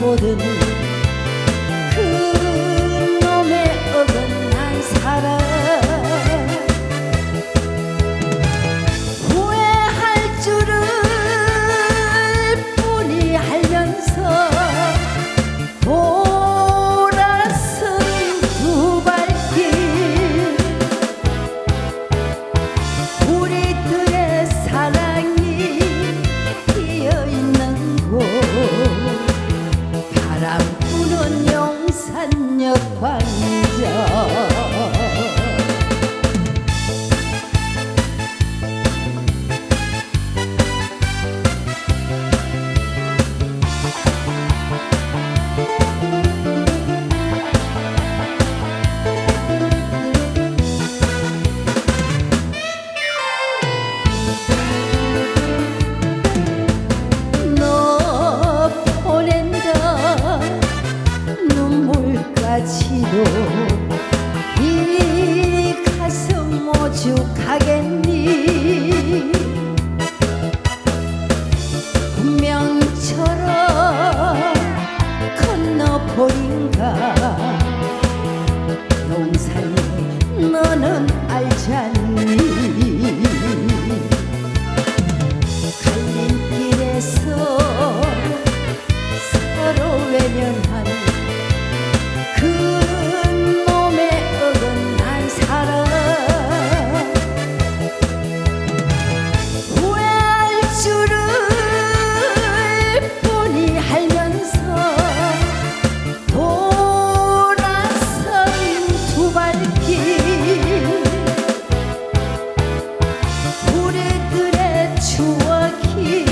Một nhớ khoai 눈물까지도 이 가슴 오죽하겠니? 운명처럼 건너버린가 그대 추억이